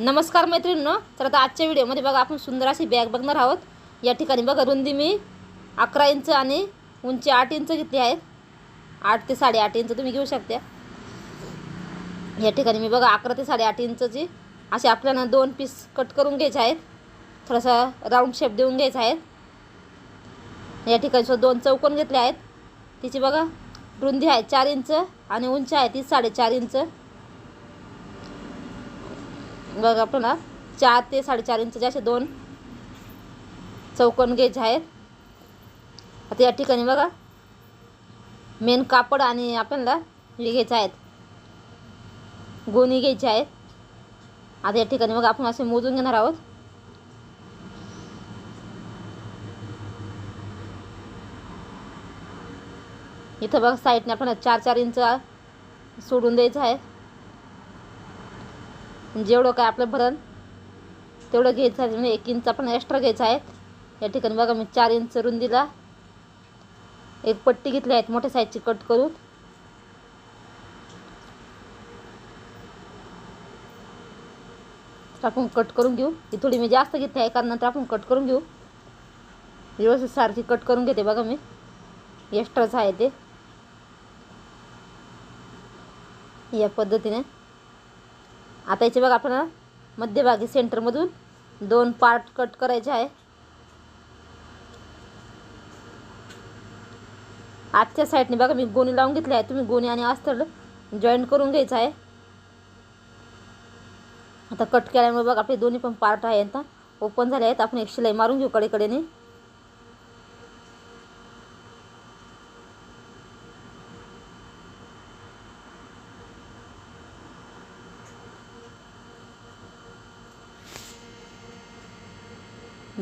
नमस्कार मैत्रिणींनो. तर आता आजच्या व्हिडिओमध्ये बघा आपण सुंदर अशी बॅग बघणार आहोत. या ठिकाणी बघा रुंदी मी अकरा इंच आणि उंची आठ इंच घेतली आहेत. आठ ते साडेआठ इंच तुम्ही घेऊ शकता. या ठिकाणी मी बघा अकरा ते साडेआठ इंचची असे आपल्याला दोन पीस कट करून घ्यायचे आहेत. थोडासा राऊंड शेप देऊन घ्यायचा आहेत या ठिकाणी सुद्धा दोन चौकोन घेतले आहेत. तिची बघा रुंदी आहे चार इंच आणि उंची आहे ती साडेचार इंच. बघा ना चार ते साडेचार इंच असे दोन चौकोन गेज आहेत. आता या ठिकाणी बघा. मेन कापड आणि आपल्याला हे घ्यायचं आहेत. गोणी घ्यायची आहेत. आता या ठिकाणी बघा आपण असे मोजून घेणार आहोत. इथं बघा साईडने आपण चार चार इंच सोडून द्यायचं आहे. जेवढं काय आपलं भरण तेवढं घ्यायचं आहे. म्हणजे एक इंच आपण एक्स्ट्रा घ्यायचा आहे. या ठिकाणी बघा मी चार इंच रुंदीला एक पट्टी घेतली आहेत मोठ्या साईजची कट करून. आपण कट करून घेऊ. ही थोडी मी जास्त घेतली आहे कारण नंतर आपण कट करून घेऊ. व्यवस्थित सारखी कट करून घेते बघा मी. एक्स्ट्राच आहे ते. या पद्धतीने. आता याचे बघा आपल्याला मध्यभागी सेंटरमधून दोन पार्ट कट करायचे आहे. आजच्या साईडने बघा मी गोणी लावून घेतली आहे. तुम्ही गोणी आणि अस्तर जॉईंट करून घ्यायचं आहे. आता कट केल्यामुळे बघा आपले दोन्ही पण पार्ट आहे आता ओपन झाले आहेत. आपण एक शिलाई मारून घेऊ कडेकडेने.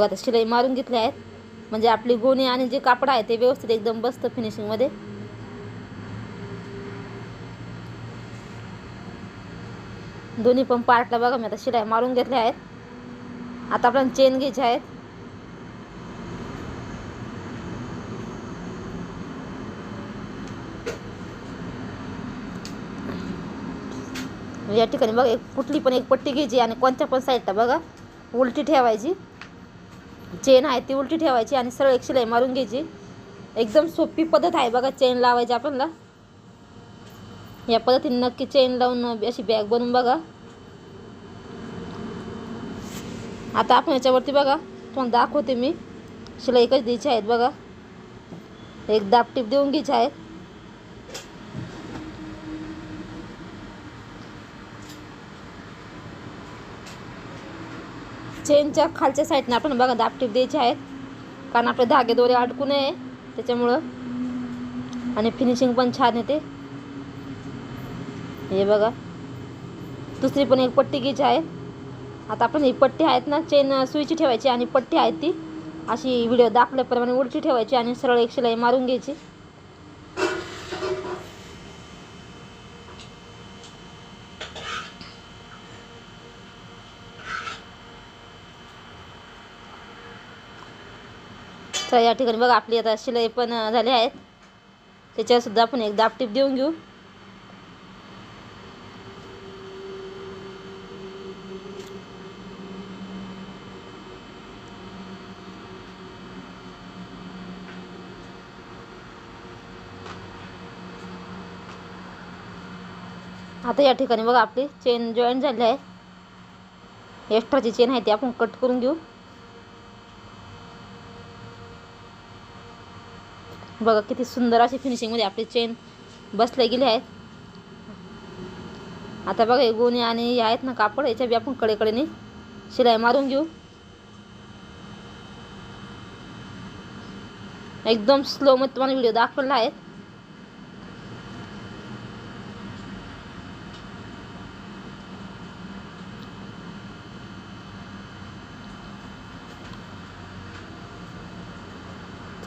बघा आता शिलाई मारून घेतली आहेत. म्हणजे आपली गोणी आणि जे कापड आहे ते व्यवस्थित एकदम बसतं फिनिशिंगमध्ये दोन्ही पण पार्टला बघा मी आता शिलाई मारून घेतल्या आहेत. आता आपल्याला चेन घ्यायचे आहेत. या ठिकाणी बघा एक कुठली पण एक पट्टी घ्यायची आणि कोणत्या पण साईडला बघा उलटी ठेवायची. चेन आहे ती उलटी ठेवायची आणि सरळ एक शिलाई मारून घ्यायची. एकदम सोपी पद्धत आहे बघा चेन लावायची आपणला या पद्धतीने नक्की चेन लावून अशी बॅग बनवून बघा. आता आपण याच्यावरती बघा तुम्हाला दाखवते मी. शिलाई कशी द्यायची आहेत बघा. एक दापटीप देऊन घ्यायची आहेत. चेनच्या खालच्या साईडने आपण बघा दापटीप द्यायची आहेत. कारण आपले धागे दोरे अडकू नये. त्याच्यामुळं. आणि फिनिशिंग पण छान येते. हे बघा. दुसरी पण एक पट्टी घ्यायची आहे. आता आपण ही पट्टी आहेत ना चेन सुईची ठेवायची आणि पट्टी आहे ती. अशी व्हिडिओ दाखल्याप्रमाणे उडची ठेवायची आणि सरळ एक शिलाई मारून घ्यायची. तर या ठिकाणी बघा आपली आता शिलाई पण झाली आहेत. त्याच्यावरसुद्धा आपण एक दापटीप देऊन घेऊ. आता या ठिकाणी बघा आपली चेन जॉईंट झाली आहे. एक्स्ट्राची चेन आहे ती आपण कट करून घेऊ. बघा किती सुंदर अशी फिनिशिंगमध्ये आपली चेन बसले गेले आहेत. आता बघा हे गोणी आणि हे आहेत ना कापड याच्या बी आपण कडेकडेने शिलाई मारून घेऊ. एकदम स्लोमध्ये तुम्हाला व्हिडिओ दाखवला आहे.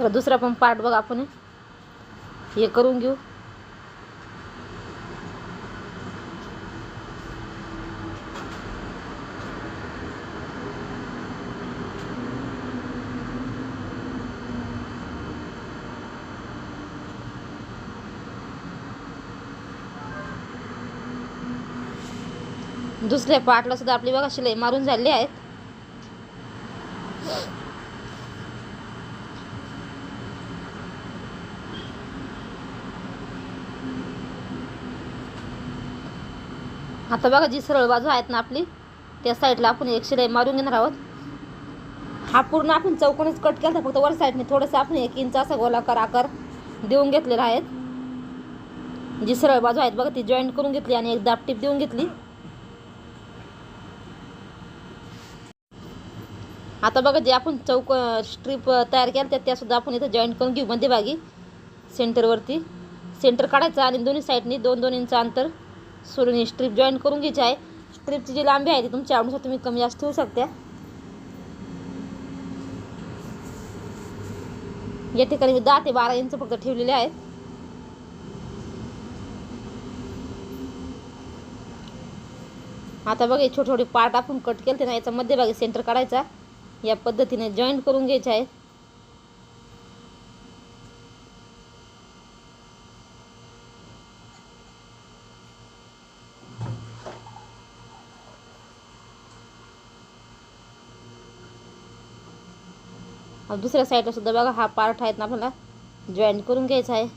दुसरा दुसरा पण पार्ट बघ आपण. हे करून घेऊ. दुसऱ्या पार्टला सुद्धा आपली बघा शिलाई मारून झालेली आहेत. आता बघा जी सरळ बाजू आहेत ना आपली त्या साईडला आपण एक शिलाई मारून घेणार आहोत. हा पूर्ण आपण चौकोनच कट केला फक्त वर साईडने थोडंसं आपण एक इंच असा गोलाकार आकार देऊन घेतलेला आहेत जी सरळ बाजू आहेत बघा ती जॉईंट करून घेतली आणि एक दापटीप देऊन घेतली. आता बघा जे आपण चौक स्ट्रीप तयार केल्या त्या त्यासुद्धा आपण इथं जॉईंट करून घेऊ मध्यभागी सेंटरवरती सेंटर काढायचं आणि दोन्ही साईडनी दोन दोन इंच अंतर सोडून स्ट्रीप जॉईन करून घ्यायची आहे. स्ट्रीपची जी लांबी आहे ती तुमच्या आवडीनुसार तुम्ही कमी जास्त होऊ शकता. या ठिकाणी मी दहा ते बारा इंच फक्त ठेवलेले आहेत. आता बघा छोटे छोटे पार्ट आपण कट केले ना याचा मध्यभागी सेंटर काढायचा. या पद्धतीने जॉईंट करून घ्यायचे आहे दुसऱ्या साईडला सुद्धा बघा हा पार्ट आहेत ना आपल्याला जॉईंट करून घ्यायचा आहे.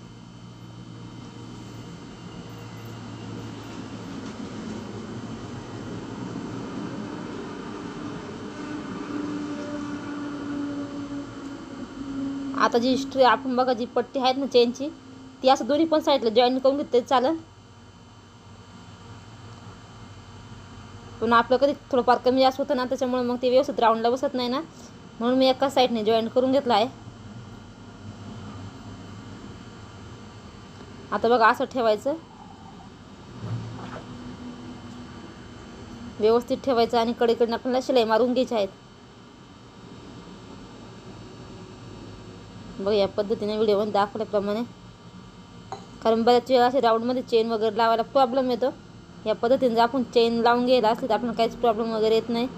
आता जी स्ट्री आपण बघा जी पट्टी आहेत ना चेनची ती असं दोन्ही पण साईडला जॉईन करून घेते चालेल. पण आपलं कधी थोडंफार कमी जास्त होतं ना त्याच्यामुळे मग ते व्यवस्थित राऊंडला बसत नाही ना. म्हणून मी एका साईडने जॉईन करून घेतला आहे. आता बघा असं ठेवायचं. व्यवस्थित ठेवायचं आणि कडेकडनं आपल्याला शिलाई मारून घ्यायची आहेत. बघा या पद्धतीने व्हिडिओमध्ये दाखवल्याप्रमाणे. कारण बऱ्याच वेळा असे राऊंडमध्ये चेन वगैरे लावायला प्रॉब्लेम येतो. या पद्धतीने जर आपण चेन लावून घ्यायला असली तर आपल्याला काहीच प्रॉब्लेम वगैरे येत नाही.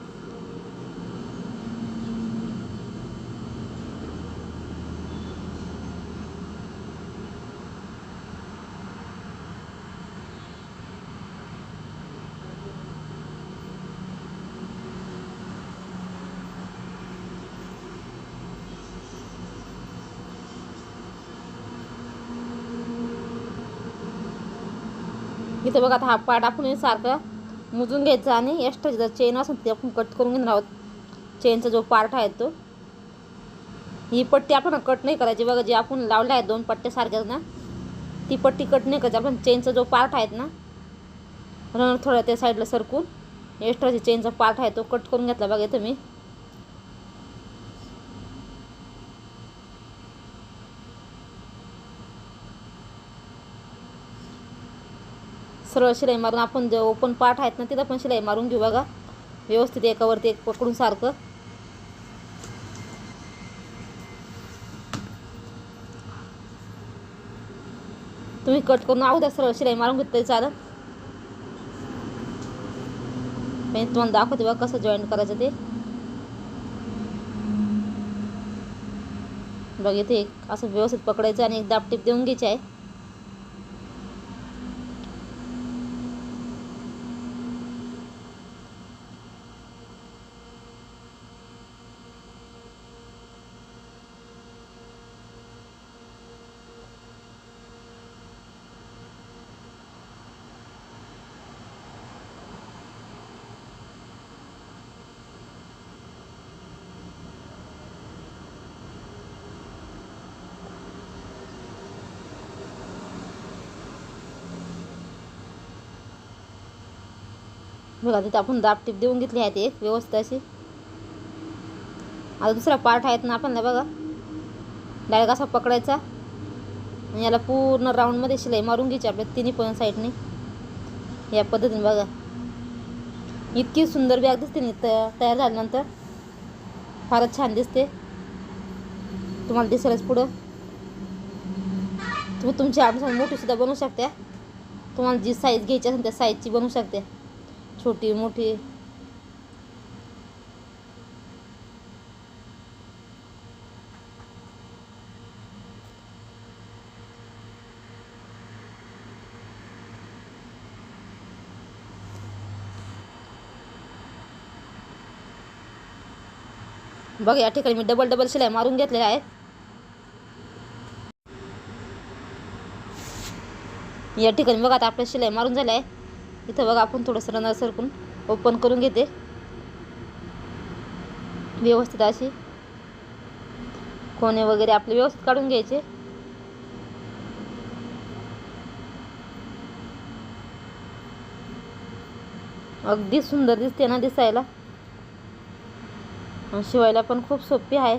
इथं बघा आता हा पार्ट आपण सारखं मुजून घ्यायचा आणि एक्स्ट्रा जर चेन असेल ते आपण कट करून घेणार आहोत. चेनचा जो पार्ट आहे तो. ही पट्टी आपण कट नाही करायची. बघा जे आपण लावल्या आहेत दोन पट्ट्या सारख्याच ना ती पट्टी कट नाही करायची. आपण चेनचा जो पार्ट आहेत ना रनर थोडा त्या साईडला सरकून एक्स्ट्राची चेनचा पार्ट आहे तो कट करून घेतला. बघा तुम्ही सरळ शिलाई मारून आपण जे ओपन पाठ आहेत ना तिथं पण शिलाई मारून घेऊ बघा. व्यवस्थित एकावरती एक पकडून सारखं. तुम्ही कट करून अगोदर सरळ शिलाई मारून घेतलं तरी चालेल. मी तुम्हाला दाखवते बघा कसं जॉईन करायचं ते. बघ इथे एक असं व्यवस्थित पकडायचं आणि एक दापटीप देऊन घ्यायची आहे. बघा तिथं आपण दाब टीप देऊन घेतली आहे ते एक व्यवस्थित अशी. आता दुसरा पार्ट आहेत ना आपण बघा. डायरेक्ट असा पकडायचा. आणि याला पूर्ण राऊंडमध्ये शिलाई मारून घ्यायची आपल्या तिन्ही पण साईडने या पद्धतीने बघा. इतकी सुंदर बॅग दिसते ना त तयार झाल्यानंतर. फारच छान दिसते. तुम्हाला दिसेलच पुढं. तुम्ही तुमच्या आवडीनुसार मोठीसुद्धा बनवू शकता. तुम्हाला जी साईज घ्यायची असेल त्या साईजची बनवू शकते. छोटी मोठी. बघ या ठिकाणी मी डबल डबल शिलाई मारून घेतलेल्या आहे या ठिकाणी बघा आता आपल्या शिलाई मारून झाल्या. आहे इथं बघा आपण थोडंसं रनर सरकून ओपन करून घेते. व्यवस्थित अशी कोणे वगैरे आपले व्यवस्थित काढून घ्यायचे. अगदी सुंदर दिसते ना दिसायला. शिवायला पण खूप सोपी आहे.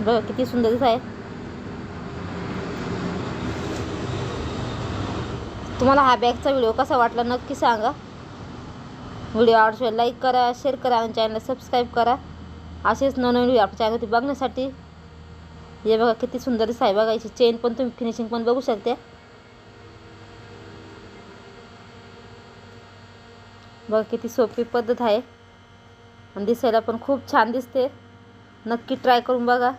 बघा किती सुंदर दिस तुम्हाला हा बॅगचा व्हिडिओ कसा वाटला नक्की सांगा. व्हिडिओ आवडशिवाय लाईक करा शेअर करा आणि चॅनलला सबस्क्राईब करा. असेच नवनवीन व्हिडिओ आपल्या चॅनलवरती बघण्यासाठी. हे बघा किती सुंदर दिसत आहे बघा याची चेन पण तुम्ही फिनिशिंग पण बघू शकते. बघा किती सोपी पद्धत आहे. आणि दिसायला पण खूप छान दिसते नक्की ट्राय करून बघा.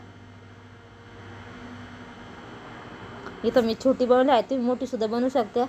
इथं मी छोटी बनवली आहे. तुम्ही मोठीसुद्धा बनवू शकता.